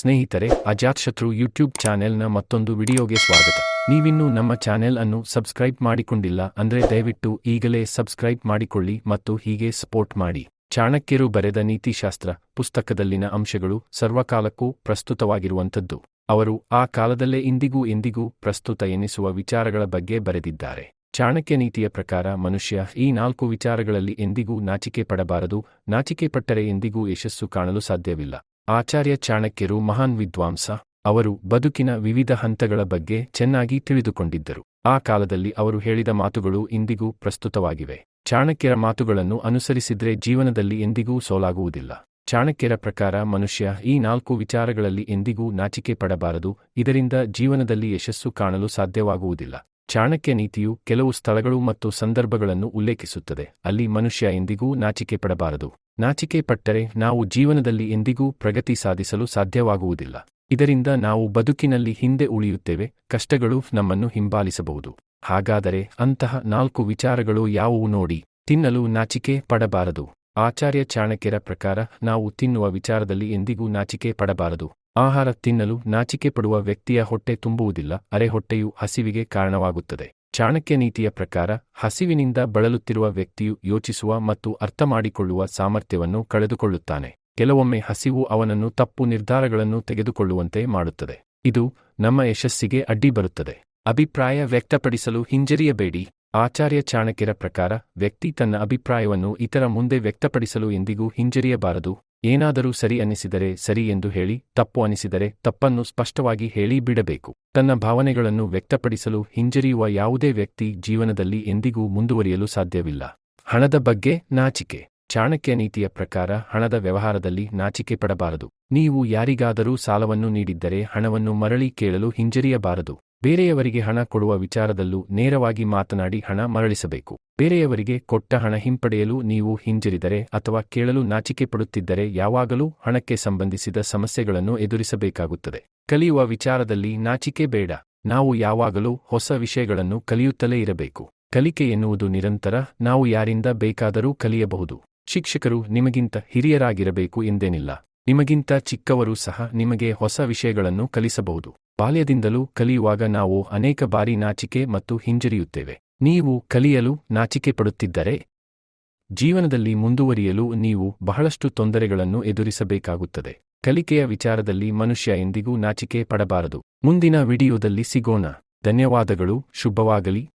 ಸ್ನೇಹಿತರೆ ಅಜಾತ್ಶತ್ರು ಯೂಟ್ಯೂಬ್ ಚಾನೆಲ್ನ ಮತ್ತೊಂದು ವಿಡಿಯೋಗೆ ಸ್ವಾಗತ. ನೀವಿನ್ನೂ ನಮ್ಮ ಚಾನೆಲ್ ಅನ್ನು ಸಬ್ಸ್ಕ್ರೈಬ್ ಮಾಡಿಕೊಂಡಿಲ್ಲ ಅಂದ್ರೆ ದಯವಿಟ್ಟು ಈಗಲೇ ಸಬ್ಸ್ಕ್ರೈಬ್ ಮಾಡಿಕೊಳ್ಳಿ ಮತ್ತು ಹೀಗೆ ಸಪೋರ್ಟ್ ಮಾಡಿ. ಚಾಣಕ್ಯರು ಬರೆದ ನೀತಿಶಾಸ್ತ್ರ ಪುಸ್ತಕದಲ್ಲಿನ ಅಂಶಗಳು ಸರ್ವಕಾಲಕ್ಕೂ ಪ್ರಸ್ತುತವಾಗಿರುವಂಥದ್ದು. ಅವರು ಆ ಕಾಲದಲ್ಲೇ ಇಂದಿಗೂ ಎಂದಿಗೂ ಪ್ರಸ್ತುತ ಎನಿಸುವ ವಿಚಾರಗಳ ಬಗ್ಗೆ ಬರೆದಿದ್ದಾರೆ. ಚಾಣಕ್ಯ ನೀತಿಯ ಪ್ರಕಾರ ಮನುಷ್ಯ ಈ ನಾಲ್ಕು ವಿಚಾರಗಳಲ್ಲಿ ಎಂದಿಗೂ ನಾಚಿಕೆ ಪಡಬಾರದು ನಾಚಿಕೆ ಪಟ್ಟರೆ ಎಂದಿಗೂ ಯಶಸ್ಸು ಕಾಣಲು ಸಾಧ್ಯವಿಲ್ಲ. ಆಚಾರ್ಯ ಚಾಣಕ್ಯರು ಮಹಾನ್ ವಿದ್ವಾಂಸ, ಅವರು ಬದುಕಿನ ವಿವಿಧ ಹಂತಗಳ ಬಗ್ಗೆ ಚೆನ್ನಾಗಿ ತಿಳಿದುಕೊಂಡಿದ್ದರು. ಆ ಕಾಲದಲ್ಲಿ ಅವರು ಹೇಳಿದ ಮಾತುಗಳು ಇಂದಿಗೂ ಪ್ರಸ್ತುತವಾಗಿವೆ. ಚಾಣಕ್ಯರ ಮಾತುಗಳನ್ನು ಅನುಸರಿಸಿದ್ರೆ ಜೀವನದಲ್ಲಿ ಎಂದಿಗೂ ಸೋಲಾಗುವುದಿಲ್ಲ. ಚಾಣಕ್ಯರ ಪ್ರಕಾರ ಮನುಷ್ಯ ಈ ನಾಲ್ಕು ವಿಚಾರಗಳಲ್ಲಿ ಎಂದಿಗೂ ನಾಚಿಕೆ ಪಡಬಾರದು, ಇದರಿಂದ ಜೀವನದಲ್ಲಿ ಯಶಸ್ಸು ಕಾಣಲು ಸಾಧ್ಯವಾಗುವುದಿಲ್ಲ. ಚಾಣಕ್ಯ ನೀತಿಯು ಕೆಲವು ಸ್ಥಳಗಳು ಮತ್ತು ಸಂದರ್ಭಗಳನ್ನು ಉಲ್ಲೇಖಿಸುತ್ತದೆ, ಅಲ್ಲಿ ಮನುಷ್ಯ ಎಂದಿಗೂ ನಾಚಿಕೆ ಪಡಬಾರದು. ನಾಚಿಕೆ ಪಟ್ಟರೆ ನಾವು ಜೀವನದಲ್ಲಿ ಎಂದಿಗೂ ಪ್ರಗತಿ ಸಾಧಿಸಲು ಸಾಧ್ಯವಾಗುವುದಿಲ್ಲ. ಇದರಿಂದ ನಾವು ಬದುಕಿನಲ್ಲಿ ಹಿಂದೆ ಉಳಿಯುತ್ತೇವೆ, ಕಷ್ಟಗಳು ನಮ್ಮನ್ನು ಹಿಂಬಾಲಿಸಬಹುದು. ಹಾಗಾದರೆ ಅಂತಹ ನಾಲ್ಕು ವಿಚಾರಗಳು ಯಾವುವು ನೋಡಿ. ತಿನ್ನಲು ನಾಚಿಕೆ ಪಡಬಾರದು. ಆಚಾರ್ಯ ಚಾಣಕ್ಯರ ಪ್ರಕಾರ ನಾವು ತಿನ್ನುವ ವಿಚಾರದಲ್ಲಿ ಎಂದಿಗೂ ನಾಚಿಕೆ ಪಡಬಾರದು. ಆಹಾರ ತಿನ್ನಲು ನಾಚಿಕೆ ಪಡುವ ವ್ಯಕ್ತಿಯ ಹೊಟ್ಟೆ ತುಂಬುವುದಿಲ್ಲ, ಅರೆ ಹೊಟ್ಟೆಯು ಹಸಿವಿಗೆ ಕಾರಣವಾಗುತ್ತದೆ. ಚಾಣಕ್ಯ ನೀತಿಯ ಪ್ರಕಾರ, ಹಸಿವಿನಿಂದ ಬಳಲುತ್ತಿರುವ ವ್ಯಕ್ತಿಯು ಯೋಚಿಸುವ ಮತ್ತು ಅರ್ಥಮಾಡಿಕೊಳ್ಳುವ ಸಾಮರ್ಥ್ಯವನ್ನು ಕಳೆದುಕೊಳ್ಳುತ್ತಾನೆ. ಕೆಲವೊಮ್ಮೆ ಹಸಿವು ಅವನನ್ನು ತಪ್ಪು ನಿರ್ಧಾರಗಳನ್ನು ತೆಗೆದುಕೊಳ್ಳುವಂತೆ ಮಾಡುತ್ತದೆ. ಇದು ನಮ್ಮ ಯಶಸ್ಸಿಗೆ ಅಡ್ಡಿ ಬರುತ್ತದೆ. ಅಭಿಪ್ರಾಯ ವ್ಯಕ್ತಪಡಿಸಲು ಹಿಂಜರಿಯಬೇಡಿ. ಆಚಾರ್ಯ ಚಾಣಕ್ಯರ ಪ್ರಕಾರ, ವ್ಯಕ್ತಿ ತನ್ನ ಅಭಿಪ್ರಾಯವನ್ನು ಇತರ ಮುಂದೆ ವ್ಯಕ್ತಪಡಿಸಲು ಎಂದಿಗೂ ಹಿಂಜರಿಯಬಾರದು. ಏನಾದರೂ ಸರಿ ಅನ್ನಿಸಿದರೆ ಸರಿ ಎಂದು ಹೇಳಿ, ತಪ್ಪು ಅನಿಸಿದರೆ ತಪ್ಪನ್ನು ಸ್ಪಷ್ಟವಾಗಿ ಹೇಳಿ ಬಿಡಬೇಕು. ತನ್ನ ಭಾವನೆಗಳನ್ನು ವ್ಯಕ್ತಪಡಿಸಲು ಹಿಂಜರಿಯುವ ಯಾವುದೇ ವ್ಯಕ್ತಿ ಜೀವನದಲ್ಲಿ ಎಂದಿಗೂ ಮುಂದುವರಿಯಲು ಸಾಧ್ಯವಿಲ್ಲ. ಹಣದ ಬಗ್ಗೆ ನಾಚಿಕೆ. ಚಾಣಕ್ಯ ನೀತಿಯ ಪ್ರಕಾರ ಹಣದ ವ್ಯವಹಾರದಲ್ಲಿ ನಾಚಿಕೆ ಪಡಬಾರದು. ನೀವು ಯಾರಿಗಾದರೂ ಸಾಲವನ್ನು ನೀಡಿದ್ದರೆ ಹಣವನ್ನು ಮರಳಿ ಕೇಳಲು ಹಿಂಜರಿಯಬಾರದು. ಬೇರೆಯವರಿಗೆ ಹಣ ಕೊಡುವ ವಿಚಾರದಲ್ಲೂ ನೇರವಾಗಿ ಮಾತನಾಡಿ ಹಣ ಮರಳಿಸಬೇಕು. ಬೇರೆಯವರಿಗೆ ಕೊಟ್ಟ ಹಣ ಹಿಂಪಡೆಯಲು ನೀವು ಹಿಂಜರಿದರೆ ಅಥವಾ ಕೇಳಲು ನಾಚಿಕೆ ಪಡುತ್ತಿದ್ದರೆ ಯಾವಾಗಲೂ ಹಣಕ್ಕೆ ಸಂಬಂಧಿಸಿದ ಸಮಸ್ಯೆಗಳನ್ನು ಎದುರಿಸಬೇಕಾಗುತ್ತದೆ. ಕಲಿಯುವ ವಿಚಾರದಲ್ಲಿ ನಾಚಿಕೆ ಬೇಡ. ನಾವು ಯಾವಾಗಲೂ ಹೊಸ ವಿಷಯಗಳನ್ನು ಕಲಿಯುತ್ತಲೇ ಇರಬೇಕು. ಕಲಿಕೆ ಎನ್ನುವುದು ನಿರಂತರ ನಾವು ಯಾರಿಂದ ಬೇಕಾದರೂ ಕಲಿಯಬಹುದು. ಶಿಕ್ಷಕರು ನಿಮಗಿಂತ ಹಿರಿಯರಾಗಿರಬೇಕು ಎಂದೇನಿಲ್ಲ. ನಿಮಗಿಂತ ಚಿಕ್ಕವರು ಸಹ ನಿಮಗೆ ಹೊಸ ವಿಷಯಗಳನ್ನು ಕಲಿಸಬಹುದು. ಬಾಲ್ಯದಿಂದಲೂ ಕಲಿಯುವಾಗ ನಾವು ಅನೇಕ ಬಾರಿ ನಾಚಿಕೆ ಮತ್ತು ಹಿಂಜರಿಯುತ್ತೇವೆ. ನೀವು ಕಲಿಯಲು ನಾಚಿಕೆ ಪಡುತ್ತಿದ್ದರೆ, ಜೀವನದಲ್ಲಿ ಮುಂದುವರಿಯಲು ನೀವು ಬಹಳಷ್ಟು ತೊಂದರೆಗಳನ್ನು ಎದುರಿಸಬೇಕಾಗುತ್ತದೆ. ಕಲಿಕೆಯ ವಿಚಾರದಲ್ಲಿ ಮನುಷ್ಯ ಎಂದಿಗೂ ನಾಚಿಕೆ ಪಡಬಾರದು. ಮುಂದಿನ ವಿಡಿಯೋದಲ್ಲಿ ಸಿಗೋಣ. ಧನ್ಯವಾದಗಳು. ಶುಭವಾಗಲಿ.